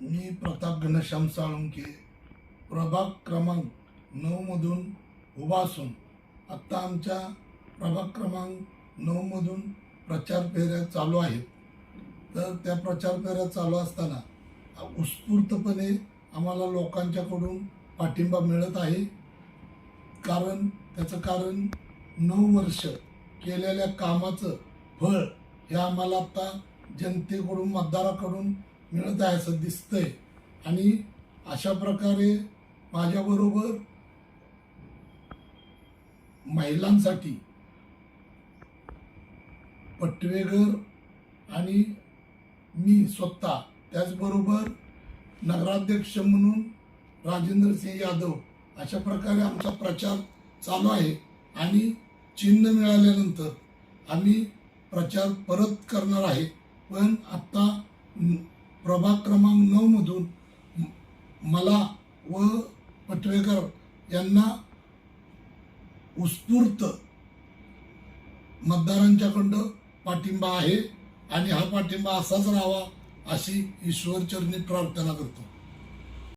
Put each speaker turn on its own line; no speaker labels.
मी प्रताप घनश्याम साळुंके प्रभाग क्रमांक नऊमधून उभा असून आत्ता आमच्या प्रभाग क्रमांक नऊमधून प्रचार फेऱ्या चालू आहेत. तर त्या प्रचार फेऱ्या चालू असताना उत्स्फूर्तपणे आम्हाला लोकांच्याकडून पाठिंबा मिळत आहे. कारण त्याचं कारण नऊ वर्ष केलेल्या कामाचं फळ हे आम्हाला आत्ता जनतेकडून मतदाराकडून मिळत आहे असं दिसतंय. आणि अशा प्रकारे माझ्याबरोबर महिलांसाठी पटवेगर आणि मी स्वतः त्याचबरोबर नगराध्यक्ष म्हणून राजेंद्र सिंह यादव अशा प्रकारे आमचा प्रचार चालू आहे. आणि चिन्ह मिळाल्यानंतर आम्ही प्रचार परत करणार आहे. पण आत्ता प्रभाग क्रमांक नऊमधून मला व पटवेकर यांना उत्स्फूर्त मतदारांच्याकडं पाठिंबा आहे आणि हा पाठिंबा असाच राहावा अशी ईश्वरचरणी प्रार्थना करतो.